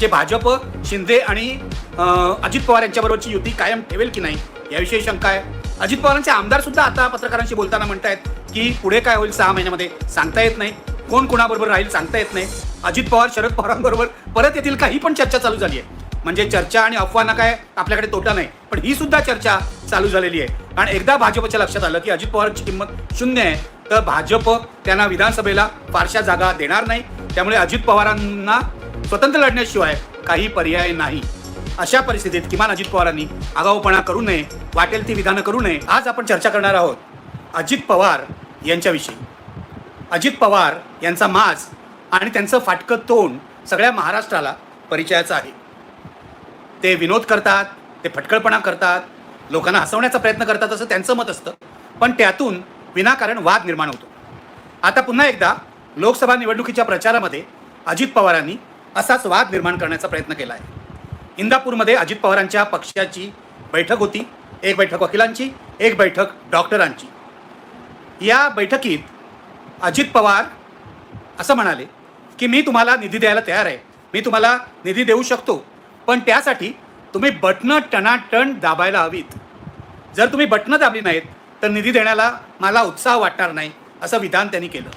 म्हणजे भाजप शिंदे आणि अजित पवार यांच्याबरोबरची युती कायम ठेवेल की नाही याविषयी शंका आहे. अजित पवारांचे आमदार सुद्धा आता पत्रकारांशी बोलताना म्हणतायत की पुढे काय होईल सहा महिन्यामध्ये सांगता येत नाही. कोण कोणाबरोबर राहील सांगता येत नाही. अजित पवार शरद पवारांबरोबर परत येतील का? ही पण चर्चा चालू झाली आहे. म्हणजे चर्चा आणि अफवाना काय आपल्याकडे तोटा नाही पण ही सुद्धा चर्चा चालू झालेली आहे. आणि एकदा भाजपच्या लक्षात आलं की अजित पवारची किंमत शून्य आहे तर भाजप त्यांना विधानसभेला फारशा जागा देणार नाही. त्यामुळे अजित पवारांना स्वतंत्र लढण्याशिवाय काही पर्याय नाही. अशा परिस्थितीत किमान अजित पवारांनी आगाऊपणा करू नये वाटेल ती विधानं करू नये आज आपण चर्चा करणार आहोत अजित पवार यांच्याविषयी. अजित पवार यांचा माज आणि त्यांचं फाटकं तोंड सगळ्या महाराष्ट्राला परिचयाचं आहे. ते विनोद करतात ते फटकळपणा करतात लोकांना हसवण्याचा प्रयत्न करतात असं त्यांचं मत असतं पण त्यातून विनाकारण वाद निर्माण होतो. आता पुन्हा एकदा लोकसभा निवडणुकीच्या प्रचारामध्ये अजित पवारांनी असाच वाद निर्माण करण्याचा प्रयत्न केला आहे इंदापूरमध्ये अजित पवारांच्या पक्षाची बैठक होती. एक बैठक वकिलांची एक बैठक डॉक्टरांची. या बैठकीत अजित पवार असं म्हणाले की मी तुम्हाला निधी द्यायला तयार आहे. मी तुम्हाला निधी देऊ शकतो. पण त्यासाठी तुम्ही बटणं टणाटण दाबायला हवीत. जर तुम्ही बटणं दाबली नाहीत तर निधी देण्याला मला उत्साह वाटणार नाही असं विधान त्यांनी केलं.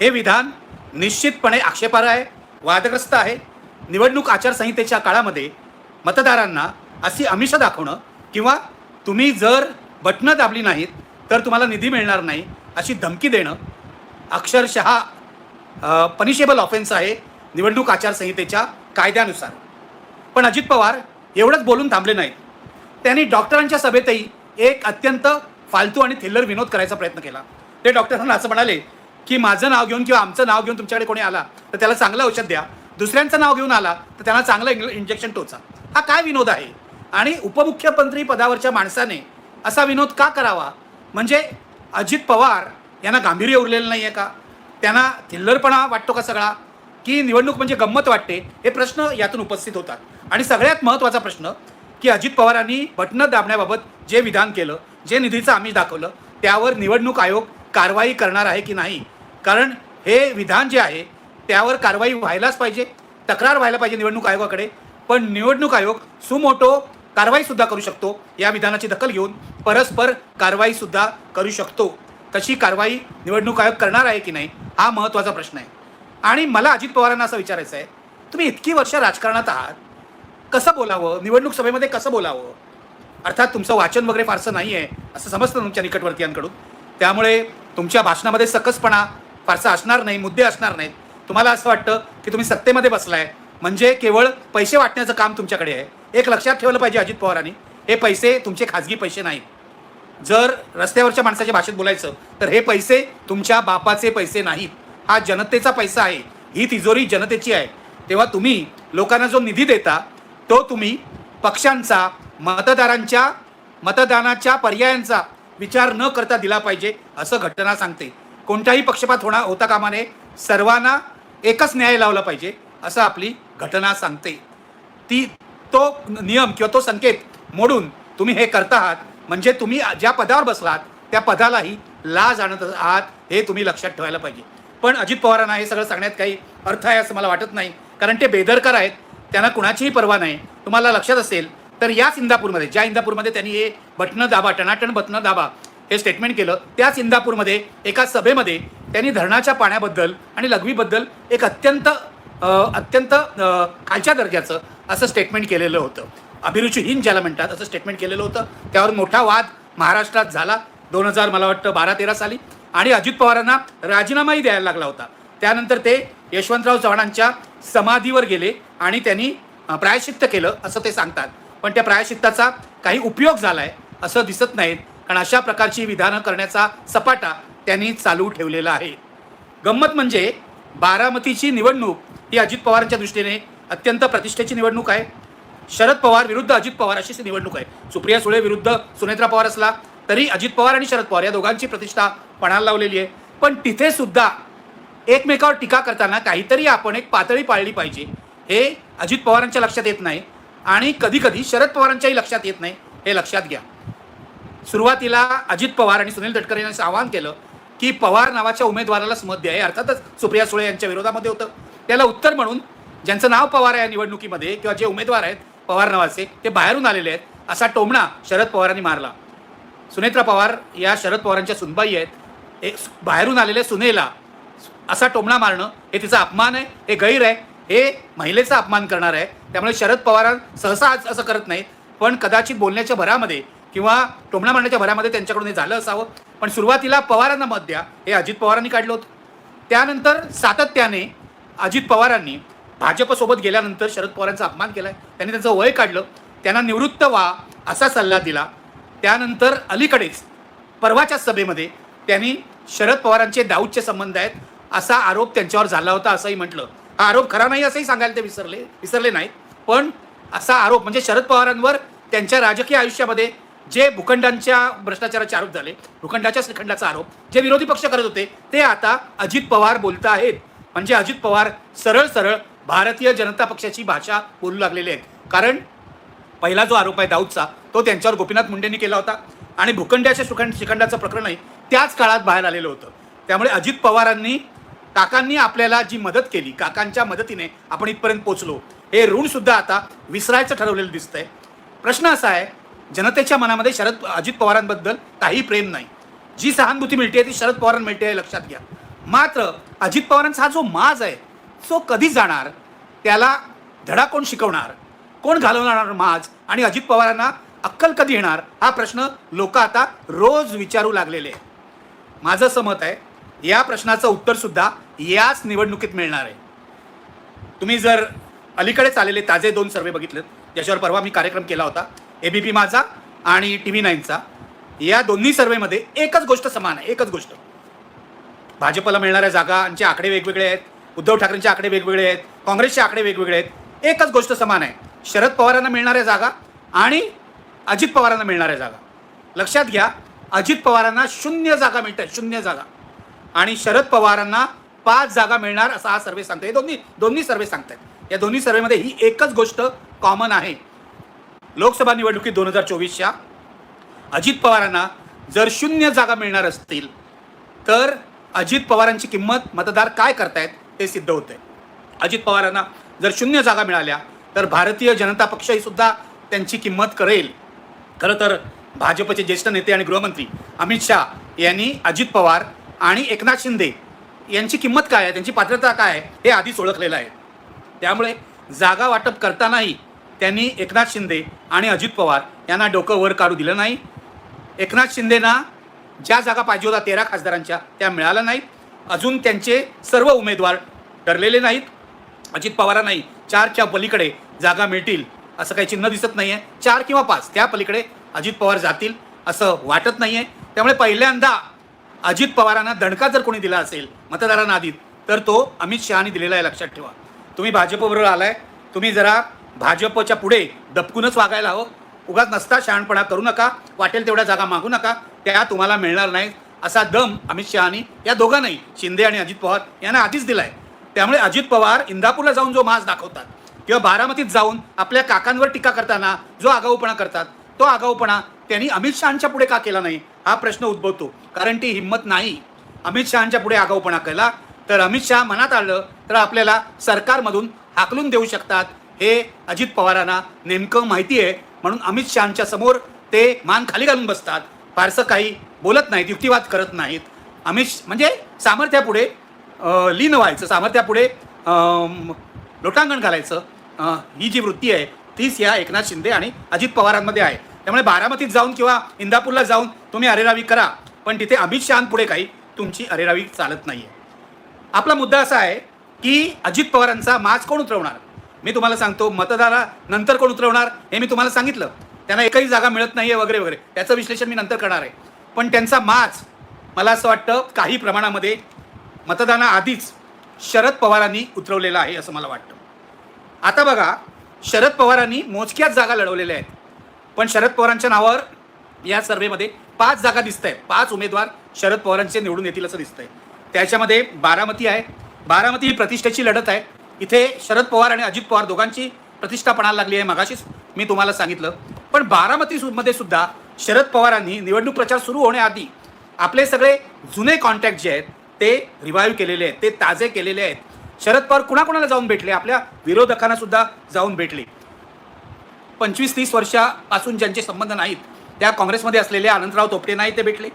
हे विधान निश्चितपणे आक्षेपार्ह आहे. वादग्रस्त आहे. निवडणूक आचारसंहितेच्या काळामध्ये मतदारांना अशी आमिष दाखवणं किंवा तुम्ही जर बटणं दाबली नाहीत तर तुम्हाला निधी मिळणार नाही अशी धमकी देणं अक्षरशः पनिशेबल ऑफेन्स आहे निवडणूक आचारसंहितेच्या कायद्यानुसार. पण अजित पवार एवढंच बोलून थांबले नाहीत. त्यांनी डॉक्टरांच्या सभेतही एक अत्यंत फालतू आणि थिल्लर विनोद करायचा प्रयत्न केला. ते डॉक्टरांना असं म्हणाले की माझं नाव घेऊन किंवा आमचं नाव घेऊन तुमच्याकडे कोणी आला तर त्याला चांगलं औषध द्या. दुसऱ्यांचं नाव घेऊन आला तर त्यांना चांगलं इंजेक्शन टोचा. हा काय विनोद आहे? आणि उपमुख्यमंत्री पदावरच्या माणसाने असा विनोद का करावा? म्हणजे अजित पवार यांना गांभीर्य उरलेलं नाही आहे का? त्यांना थिल्लरपणा वाटतो का सगळा? की निवडणूक म्हणजे गंमत वाटते? हे प्रश्न यातून उपस्थित होतात. आणि सगळ्यात महत्त्वाचा प्रश्न की अजित पवारांनी बटणं दाबण्याबाबत जे विधान केलं जे निधीचं आम्ही दाखवलं त्यावर निवडणूक आयोग कारवाई करणार आहे की नाही? कारण हे विधान जे आहे त्यावर कारवाई व्हायलाच पाहिजे तक्रार व्हायला पाहिजे निवडणूक आयोगाकडे. पण निवडणूक आयोग सुमोटो कारवाईसुद्धा करू शकतो या विधानाची दखल घेऊन परस्पर कारवाईसुद्धा करू शकतो. तशी कारवाई निवडणूक आयोग करणार आहे की नाही हा महत्त्वाचा प्रश्न आहे. आणि मला अजित पवारांना असं विचारायचं आहे तुम्ही इतकी वर्ष राजकारणात आहात कसं बोलावं निवडणूक सभेमध्ये कसं बोलावं? अर्थात तुमचं वाचन वगैरे फारसं नाही आहे असं समजतं तुमच्या निकटवर्तीयांकडून. त्यामुळे तुमच्या भाषणामध्ये सकसपणा फारसा असणार नाही मुद्दे असणार नाहीत. तुम्हाला असं वाटतं की तुम्ही सत्तेमध्ये बसलाय. म्हणजे केवळ पैसे वाटण्याचं काम तुमच्याकडे आहे. एक लक्षात ठेवलं पाहिजे अजित पवारांनी हे पैसे तुमचे खाजगी पैसे नाहीत. जर रस्त्यावरच्या माणसाच्या भाषेत बोलायचं तर हे पैसे तुमच्या बापाचे पैसे नाहीत. हा जनतेचा पैसा आहे. ही तिजोरी जनतेची आहे. तेव्हा तुम्ही लोकांना जो निधी देता तो तुम्ही पक्षांचा मतदारांच्या मतदानाच्या पर्यायांचा विचार न करता दिला पाहिजे असं घटना सांगते. कोणताही पक्षपात होणार होता कामा नये सर्वांना एकच न्याय लावला पाहिजे असं आपली घटना सांगते. ती तो नियम किंवा तो संकेत मोडून तुम्ही हे करता आहात म्हणजे तुम्ही ज्या पदावर बसलात त्या पदालाही लाज आणत आहात हे तुम्ही लक्षात ठेवायला पाहिजे. पण अजित पवारांना हे सगळं सांगण्यात काही अर्थ आहे असं मला वाटत नाही. कारण ते बेदरकार आहेत त्यांना कुणाचीही पर्वा नाही. तुम्हाला लक्षात असेल तर याच इंदापूरमध्ये ज्या इंदापूरमध्ये त्यांनी हे बटणं दाबा टणाटण बटणं दाबा हे स्टेटमेंट केलं त्याच इंदापूरमध्ये एका सभेमध्ये त्यांनी धरणाच्या पाण्याबद्दल आणि लघवीबद्दल एक अत्यंत अत्यंत खालच्या दर्जाचं असं स्टेटमेंट केलेलं होतं. अभिरुचीहीन ज्याला म्हणतात असं स्टेटमेंट केलेलं होतं. त्यावर मोठा वाद महाराष्ट्रात झाला. दोन हजार मला वाटतं बारा तेरा साली. आणि अजित पवारांना राजीनामाही द्यायला लागला होता. त्यानंतर ते यशवंतराव चव्हाणांच्या समाधीवर गेले आणि त्यांनी प्रायश्चित्त केलं असं ते सांगतात. पण त्या प्रायश्चित्ताचा काही उपयोग झाला आहे असं दिसत नाहीत. कारण अशा प्रकारची विधानं करण्याचा सपाटा त्यांनी चालू ठेवलेला आहे. गंमत म्हणजे बारामतीची निवडणूक ही अजित पवारांच्या दृष्टीने अत्यंत प्रतिष्ठेची निवडणूक आहे. शरद पवार विरुद्ध अजित पवार अशी निवडणूक आहे. सुप्रिया सुळे विरुद्ध सुनेत्रा पवार असला तरी अजित पवार आणि शरद पवार या दोघांची प्रतिष्ठा पणाला लावलेली आहे. पण तिथे सुद्धा एकमेकावर टीका करताना काहीतरी आपण एक पातळी पाळली पाहिजे. हे अजित पवारांच्या लक्षात येत नाही. आणि कधीकधी शरद पवारांच्याही लक्षात येत नाही हे लक्षात घ्या. सुरुवातीला अजित पवार आणि सुनील तटकरे यांनी असं आवाहन केलं की पवार नावाच्या उमेदवारालाच मत द्या हे अर्थातच सुप्रिया सुळे यांच्या विरोधामध्ये होतं. त्याला उत्तर म्हणून ज्यांचं नाव पवार आहे या निवडणुकीमध्ये किंवा जे उमेदवार आहेत पवार नावाचे ते बाहेरून आलेले आहेत असा टोमणा शरद पवारांनी मारला. सुनेत्रा पवार या शरद पवारांच्या सुनबाई आहेत एक बाहेरून आलेल्या सुनेला असा टोमणा मारणं हे तिचा अपमान आहे हे गैर आहे. हे महिलेचा अपमान करणार आहे. त्यामुळे शरद पवार सहसा आज असं करत नाहीत. पण कदाचित बोलण्याच्या भरामध्ये किंवा टोमणा मारण्याच्या भरामध्ये त्यांच्याकडून हे झालं असावं. पण सुरुवातीला पवारांना मत द्या. हे अजित पवारांनी काढलं होतं. त्यानंतर सातत्याने अजित पवारांनी भाजपसोबत गेल्यानंतर शरद पवारांचा अपमान केला आहे त्यांनी त्यांचं वय काढलं. त्यांना निवृत्त व्हा असा सल्ला दिला. त्यानंतर अलीकडेच परवाच्या सभेमध्ये त्यांनी शरद पवारांचे दाऊदचे संबंध आहेत असा आरोप त्यांच्यावर झाला होता असंही म्हटलं. हा आरोप खरा नाही असंही सांगायला ते विसरले विसरले नाहीत. पण असा आरोप म्हणजे शरद पवारांवर त्यांच्या राजकीय आयुष्यामध्ये जे भूखंडांच्या भ्रष्टाचाराचे आरोप झाले भूखंडाच्या श्रीखंडाचा आरोप जे विरोधी पक्ष करत होते ते आता अजित पवार बोलत आहेत. म्हणजे अजित पवार सरळ सरळ भारतीय जनता पक्षाची भाषा बोलू लागलेले आहेत. कारण पहिला जो आरोप आहे दाऊदचा तो त्यांच्यावर गोपीनाथ मुंडेंनी केला होता. आणि भूखंडाच्या सुखंड श्रीखंडाचं प्रकरणही त्याच काळात बाहेर आलेलं होतं. त्यामुळे अजित पवारांनी काकांनी आपल्याला जी मदत केली काकांच्या मदतीने आपण इथपर्यंत पोचलो हे ऋण सुद्धा आता विसरायचं ठरवलेलं दिसतंय. प्रश्न असा आहे जनतेच्या मनामध्ये शरद अजित पवारांबद्दल काही प्रेम नाही. जी सहानुभूती मिळते ती शरद पवारांना मिळते हे लक्षात घ्या. मात्र अजित पवारांचा हा जो माज आहे तो कधी जाणार? त्याला धडा कोण शिकवणार? कोण घालवणार माज? आणि अजित पवारांना अक्कल कधी येणार? हा प्रश्न लोक आता रोज विचारू लागलेले आहे माझं असं मत आहे या प्रश्नाचं उत्तर सुद्धा याच निवडणुकीत मिळणार आहे. तुम्ही जर अलीकडेच आलेले ताजे दोन सर्वे बघितलेत ज्याच्यावर परवा मी कार्यक्रम केला होता ए बी पी माझा आणि टी व्ही नाईनचा या दोन्ही सर्वेमध्ये एकच गोष्ट समान आहे एकच गोष्ट. भाजपला मिळणाऱ्या जागांचे आकडे वेगवेगळे आहेत उद्धव ठाकरेंचे आकडे वेगवेगळे आहेत काँग्रेसचे आकडे वेगवेगळे आहेत एकच गोष्ट समान आहे. शरद पवारांना मिळणाऱ्या जागा आणि अजित पवारांना मिळणाऱ्या जागा. लक्षात घ्या अजित पवारांना शून्य जागा मिळतात शून्य जागा. आणि शरद पवारांना पाच जागा मिळणार असा हा सर्वे सांगतो हे दोन्ही दोन्ही सर्वे सांगतात या दोन्ही सर्वेमध्ये ही एकच गोष्ट कॉमन आहे. लोकसभा निवडणुकीत दोन हजार चोवीसच्या अजित पवारांना जर शून्य जागा मिळणार असतील तर अजित पवारांची किंमत मतदार काय करतायत ते सिद्ध होते अजित पवारांना जर शून्य जागा मिळाल्या तर भारतीय जनता पक्षही सुद्धा त्यांची किंमत करेल. खरं तर भाजपचे ज्येष्ठ नेते आणि गृहमंत्री अमित शहा यांनी अजित पवार आणि एकनाथ शिंदे यांची किंमत काय आहे? त्यांची पात्रता काय आहे? हे आधीच ओळखलेलं आहे. त्यामुळे जागा वाटप करतानाही त्यांनी एकनाथ शिंदे आणि अजित पवार यांना डोकं वर काढू दिलं नाही. एकनाथ शिंदेना ज्या जागा पाहिजे होत्या तेरा खासदारांच्या त्या मिळाल्या नाहीत. अजून त्यांचे सर्व उमेदवार ठरलेले नाहीत. अजित पवारांनाही चारच्या पलीकडे जागा मिळतील असं काही चिन्ह दिसत नाही आहे चार किंवा पाच त्या पलीकडे अजित पवार जातील असं वाटत नाही आहे त्यामुळे पहिल्यांदा अजित पवारांना दणका जर कोणी दिला असेल मतदारांना आधी तर तो अमित शहानी दिलेला आहे लक्षात ठेवा. तुम्ही भाजपबरोबर आलाय तुम्ही जरा भाजपच्या पुढे दपकूनच वागायला हवं. उगाच नसता शहाणपणा करू नका वाटेल तेवढ्या जागा मागू नका त्या तुम्हाला मिळणार नाहीत. असा दम अमित शहानी या दोघांनाही शिंदे आणि अजित पवार यांना आधीच दिलाय. त्यामुळे अजित पवार इंदापूरला जाऊन जो मास दाखवतात किंवा बारामतीत जाऊन आपल्या काकांवर टीका करताना जो आगाऊपणा करतात तो आगाऊपणा त्यांनी अमित शहाच्या पुढे का केला नाही? हा प्रश्न उद्भवतो. कारण ती हिंमत नाही. अमित शहाच्या पुढे आगाऊपणा केला. तर अमित शहा मनात आलं तर आपल्याला सरकारमधून हाकलून देऊ शकतात. हे अजित पवारांना नेमकं माहिती आहे. म्हणून अमित शहाच्या समोर ते मान खाली घालून बसतात. फारसं काही बोलत नाहीत युक्तिवाद करत नाहीत. अमित म्हणजे सामर्थ्यापुढे लीन व्हायचं सामर्थ्यापुढे लोटांगण घालायचं. ही जी वृत्ती आहे तीच या एकनाथ शिंदे आणि अजित पवारांमध्ये आहे. त्यामुळे बारामतीत जाऊन किंवा इंदापूरला जाऊन तुम्ही अरेरावी करा पण तिथे अमित शहापुढे काही तुमची अरेरावी चालत नाही आहे आपला मुद्दा असा आहे की अजित पवारांचा माज कोण उतरवणार? मी तुम्हाला सांगतो मतदारा नंतर कोण उतरवणार हे मी तुम्हाला सांगितलं. त्यांना एकही जागा मिळत नाही आहे वगैरे वगैरे. त्याचं विश्लेषण मी नंतर करणार आहे. पण त्यांचा माज मला असं वाटतं काही प्रमाणामध्ये मतदानाआधीच शरद पवारांनी उतरवलेला आहे असं मला वाटतं. आता बघा शरद पवारांनी मोजक्याच जागा लढवलेल्या आहेत. पण शरद पवारांच्या नावावर या सर्वेमध्ये पाच जागा दिसत आहेत पाच उमेदवार शरद पवारांचे निवडून येतील असं दिसतंय. त्याच्यामध्ये बारामती आहे. बारामती ही प्रतिष्ठेची लढत आहे. इथे शरद पवार आणि अजित पवार दोघांची प्रतिष्ठा पणाला लागली आहे मगाशीच. मी तुम्हाला सांगितलं. पण बारामती मध्ये सुद्धा शरद पवारांनी निवडणूक प्रचार सुरू होण्याआधी आपले सगळे जुने कॉन्टॅक्ट जे आहेत ते रिवाईव्ह केलेले आहेत ते ताजे केलेले आहेत. शरद पवार कुणाकुणाला जाऊन भेटले? आपल्या विरोधकांना सुद्धा जाऊन भेटले. पंचवीस तीस वर्षापासून ज्यांचे संबंध नाहीत त्या काँग्रेसमध्ये असलेले आनंदराव तोपटे नाही ते भेटले.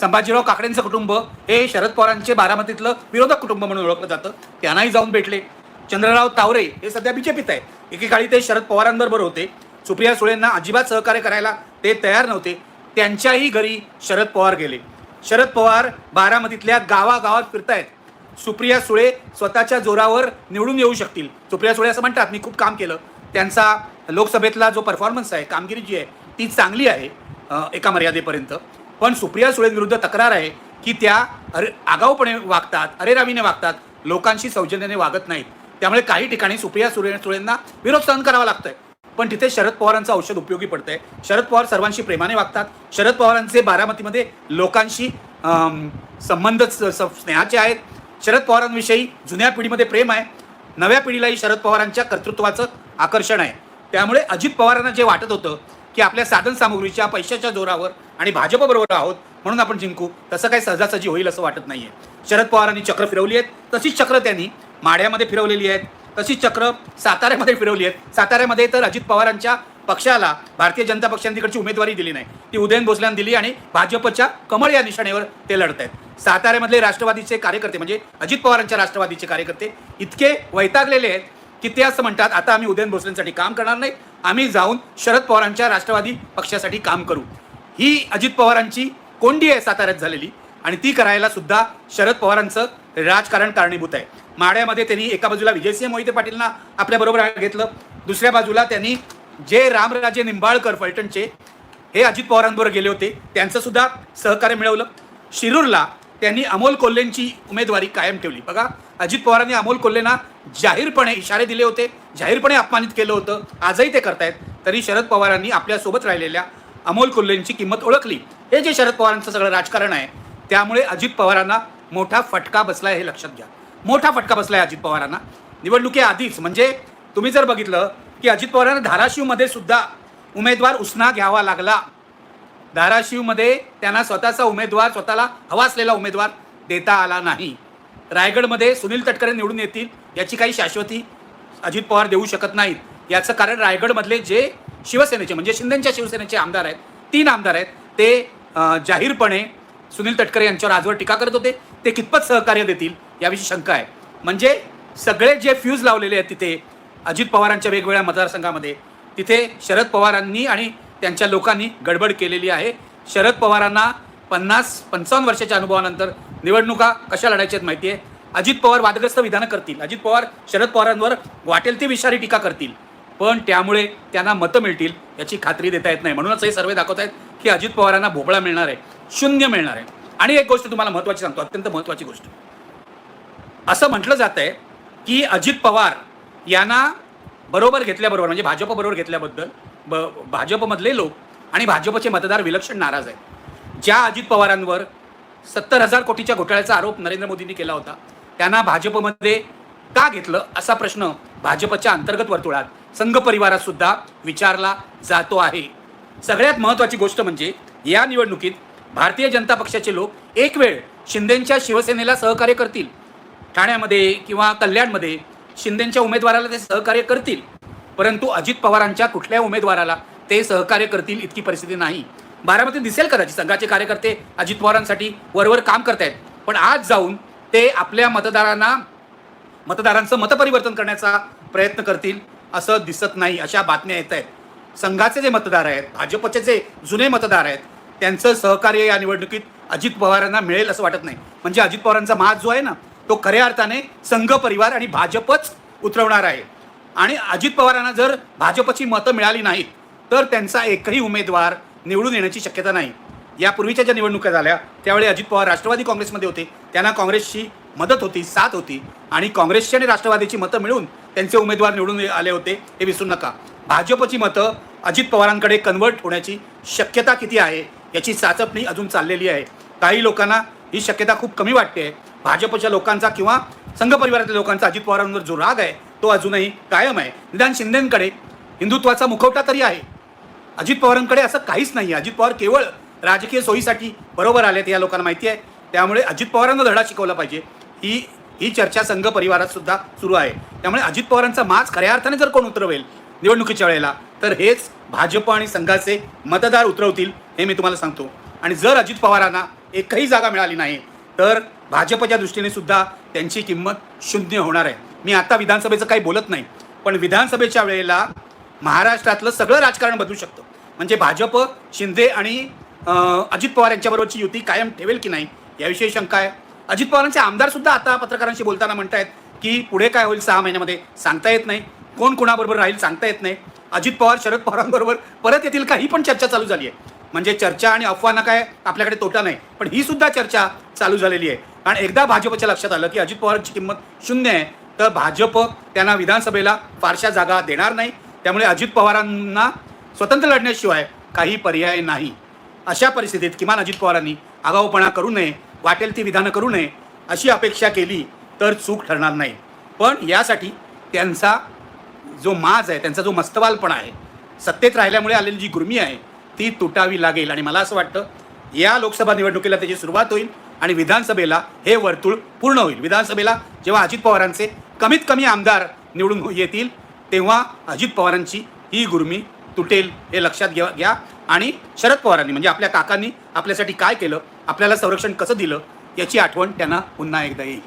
संभाजीराव काकडेंचं कुटुंब हे शरद पवारांचे बारामतीतलं विरोधक कुटुंब म्हणून ओळखलं जातं. त्यांनाही जाऊन भेटले. चंद्रराव तावरे हे सध्या बीजेपीत आहे एकेकाळी ते शरद पवारांबरोबर होते. सुप्रिया सुळेंना अजिबात सहकार्य करायला ते तयार नव्हते. त्यांच्याही घरी शरद पवार गेले. शरद पवार बारामतीतल्या गावागावात फिरतायत. सुप्रिया सुळे स्वतःच्या जोरावर निवडून येऊ शकतील. सुप्रिया सुळे असं म्हणतात मी खूप काम केलं. त्यांचा लोकसभेतला जो परफॉर्मन्स आहे कामगिरी जी आहे ती चांगली आहे एका मर्यादेपर्यंत. पण सुप्रिया सुळेंविरुद्ध तक्रार आहे की त्या अरे आगाऊपणे वागतात अरेरावीने वागतात लोकांशी सौजन्याने वागत नाहीत. त्यामुळे काही ठिकाणी सुप्रिया सुळे सुळेंना विरोध सहन करावा लागतोय. पण तिथे शरद पवारांचं औषध उपयोगी पडतंय. शरद पवार सर्वांशी प्रेमाने वागतात. शरद पवारांचे बारामतीमध्ये लोकांशी संबंध स- स्नेहाचे आहेत. शरद पवारांविषयी जुन्या पिढीमध्ये प्रेम आहे. नव्या पिढीलाही शरद पवारांच्या कर्तृत्वाचं आकर्षण आहे. त्यामुळे अजित पवारांना जे वाटत होतं की आपल्या साधन सामुग्रीच्या पैशाच्या जोरावर आणि भाजपबरोबर आहोत म्हणून आपण जिंकू. तसं काही सहजासहजी होईल असं वाटत नाहीये. शरद पवारांनी चक्र फिरवली आहेत. तशीच चक्र त्यांनी माढ्यामध्ये फिरवलेली आहेत. तशीच चक्र साताऱ्यामध्ये फिरवली आहेत. साताऱ्यामध्ये तर अजित पवारांच्या पक्षाला भारतीय जनता पक्षाने तिकडची उमेदवारी दिली नाही. ती उदयन भोसल्यानं दिली आणि भाजपच्या कमळ या निशाणेवर ते लढत आहेत. साताऱ्यामधले राष्ट्रवादीचे कार्यकर्ते म्हणजे अजित पवारांच्या राष्ट्रवादीचे कार्यकर्ते इतके वैतागलेले आहेत की ते असं म्हणतात आता आम्ही उदयन भोसलेंसाठी काम करणार नाही. आम्ही जाऊन शरद पवारांच्या राष्ट्रवादी पक्षासाठी काम करू. ही अजित पवारांची कोंडी आहे साताऱ्यात झालेली आणि ती करायला सुद्धा शरद पवारांचं राजकारण कारणीभूत आहे. माड्यामध्ये त्यांनी एका बाजूला विजयसिंह मोहिते पाटीलना आपल्याबरोबर घेतलं. दुसऱ्या बाजूला त्यांनी जे रामराजे निंबाळकर फलटणचे हे अजित पवारांबरोबर गेले होते त्यांचं सुद्धा सहकार्य मिळवलं. शिरूरला त्यांनी अमोल कोल्हेंची उमेदवारी कायम ठेवली. बघा अजित पवारांनी अमोल कोल्हेंना जाहीरपणे इशारे दिले होते जाहीरपणे अपमानित केलं होतं. आजही ते करतायत. तरी शरद पवारांनी आपल्यासोबत राहिलेल्या अमोल कोल्हेंची किंमत ओळखली. हे जे शरद पवारांचं सगळं राजकारण आहे त्यामुळे अजित पवारांना मोठा फटका बसलाय हे लक्षात घ्या. मोठा फटका बसलाय अजित पवारांना. निवडणुकीआधीच म्हणजे तुम्ही जर बघितलं की अजित पवारांना धाराशिवमध्ये सुद्धा उमेदवार उसना घ्यावा लागला. धाराशिवमध्ये त्यांना स्वतःचा उमेदवार स्वतःला हवा असलेला उमेदवार देता आला नाही. रायगडमध्ये सुनील तटकरे निवडून येतील. याची काही शाश्वती अजित पवार देऊ शकत नाहीत. याचं कारण रायगडमधले जे शिवसेनेचे म्हणजे शिंदेच्या शिवसेनेचे आमदार आहेत तीन आमदार आहेत ते जाहीरपणे सुनील तटकरे यांच्यावर आजवर टीका करत होते. ते कितपत सहकार्य देतील याविषयी शंका आहे. म्हणजे सगळे जे फ्यूज लावलेले आहेत तिथे अजित पवारांच्या वेगवेगळ्या मतदारसंघामध्ये तिथे शरद पवारांनी आणि त्यांच्या लोकांनी गडबड केलेली आहे. शरद पवारांना पन्नास पंचावन्न वर्षाच्या अनुभवानंतर निवडणुका कशा लढायच्या आहेत माहिती आहे? अजित पवार वादग्रस्त विधानं करतील. अजित पवार शरद पवारांवर वाटेल ती विषारी टीका करतील. पण त्यामुळे त्यांना मतं मिळतील याची खात्री देता येत नाही. म्हणूनच हे सर्वे दाखवत आहेत की अजित पवारांना भोपळा मिळणार आहे शून्य मिळणार आहे. आणि एक गोष्ट तुम्हाला महत्त्वाची सांगतो अत्यंत महत्त्वाची गोष्ट. असं म्हटलं जात आहे की अजित पवार यांना बरोबर घेतल्याबरोबर म्हणजे भाजपबरोबर घेतल्याबद्दल ब भाजपमधले लोक आणि भाजपचे मतदार विलक्षण नाराज आहेत. ज्या अजित पवारांवर सत्तर हजार कोटीच्या घोटाळ्याचा आरोप नरेंद्र मोदींनी केला होता त्यांना भाजपमध्ये का घेतलं असा प्रश्न भाजपच्या अंतर्गत वर्तुळात संघ परिवारात सुद्धा विचारला जातो आहे. सगळ्यात महत्त्वाची गोष्ट म्हणजे या निवडणुकीत भारतीय जनता पक्षाचे लोक एक वेळ शिंदेच्या शिवसेनेला सहकार्य करतील. ठाण्यामध्ये किंवा कल्याणमध्ये शिंदेच्या उमेदवाराला ते सहकार्य करतील. परंतु अजित पवारांच्या कुठल्या उमेदवाराला ते सहकार्य करतील इतकी परिस्थिती नाही. बारामती दिसेल कदाचित संघाचे कार्यकर्ते अजित पवारांसाठी वरवर काम करतायत. पण आज जाऊन ते आपल्या मतदारांना मतदारांचं मतपरिवर्तन करण्याचा प्रयत्न करतील असं दिसत नाही अशा बातम्या येत आहेत. संघाचे जे मतदार आहेत भाजपचे जे जुने मतदार आहेत त्यांचं सहकार्य या निवडणुकीत अजित पवारांना मिळेल असं वाटत नाही. म्हणजे अजित पवारांचा महाज जो आहे ना तो खऱ्या अर्थाने संघ परिवार आणि भाजपच उतरवणार आहे. आणि अजित पवारांना जर भाजपची मतं मिळाली नाहीत तर त्यांचा एकही उमेदवार निवडून येण्याची शक्यता नाही. यापूर्वीच्या ज्या निवडणुका झाल्या त्यावेळी अजित पवार राष्ट्रवादी काँग्रेसमध्ये होते. त्यांना काँग्रेसची मदत होती साथ होती. आणि काँग्रेसची आणि राष्ट्रवादीची मतं मिळून त्यांचे उमेदवार निवडून आले होते हे विसरू नका. भाजपची मतं अजित पवारांकडे कन्वर्ट होण्याची शक्यता किती आहे याची चाचपणी अजून चाललेली आहे. काही लोकांना ही शक्यता खूप कमी वाटते आहे. भाजपच्या लोकांचा किंवा संघ परिवारातल्या लोकांचा अजित पवारांवर जो राग आहे तो अजूनही कायम आहे. निदान शिंदेंकडे हिंदुत्वाचा मुखवटा तरी आहे. अजित पवारांकडे असं काहीच नाही अजित पवार केवळ राजकीय सोयीसाठी बरोबर आलेत या लोकांना माहिती आहे. त्यामुळे अजित पवारांना धडा शिकवला पाहिजे. ही ही चर्चा संघ परिवारात सुद्धा सुरू आहे. त्यामुळे अजित पवारांचा माज खऱ्या अर्थाने जर कोण उतरवेल निवडणुकीच्या वेळेला तर हेच भाजप आणि संघाचे मतदार उतरवतील हे मी तुम्हाला सांगतो. आणि जर अजित पवारांना एकही जागा मिळाली नाही तर भाजपच्या दृष्टीने सुद्धा त्यांची किंमत शून्य होणार आहे. मी आता विधानसभेचं काही बोलत नाही पण विधानसभेच्या वेळेला महाराष्ट्रातलं सगळं राजकारण बदलू शकतं. म्हणजे भाजप शिंदे आणि अजित पवार यांच्याबरोबरची युती कायम ठेवेल की नाही याविषयी शंका आहे. अजित पवारांचे आमदार सुद्धा आता पत्रकारांशी बोलताना म्हणतायत की पुढे काय होईल सहा महिन्यामध्ये सांगता येत नाही. कोण कोणाबरोबर राहील सांगता येत नाही. अजित पवार शरद पवारांबरोबर परत येतील का? ही पण चर्चा चालू झाली आहे. म्हणजे चर्चा आणि अफवांना काय आपल्याकडे तोटा नाही पण ही सुद्धा चर्चा चालू झालेली आहे. आणि एकदा भाजपच्या लक्षात आलं की अजित पवारांची किंमत शून्य आहे तर भाजप त्यांना विधानसभेला फारशा जागा देणार नाही. त्यामुळे अजित पवारांना स्वतंत्र लढण्याशिवाय काही पर्याय नाही. अशा परिस्थितीत किमान अजित पवारांनी आगाऊपणा करू नये वाटेल ती विधानं करू नये अशी अपेक्षा केली तर चूक ठरणार नाही. पण यासाठी त्यांचा जो माज आहे त्यांचा जो मस्तवालपणा आहे सत्तेत राहिल्यामुळे आलेली जी गुर्मी आहे ती तुटावी लागेल. आणि मला असं वाटतं या लोकसभा निवडणुकीला त्याची सुरुवात होईल आणि विधानसभेला हे वर्तुळ पूर्ण होईल. विधानसभेला जेव्हा अजित पवारांचे कमीत कमी आमदार निवडून येतील तेव्हा अजित पवारांची ही गुर्मी तुटेल हे लक्षात घ्या घ्या. आणि शरद पवारांनी म्हणजे आपल्या काकांनी आपल्यासाठी काय केलं आपल्याला संरक्षण कसं दिलं याची आठवण त्यांना पुन्हा एकदा येईल.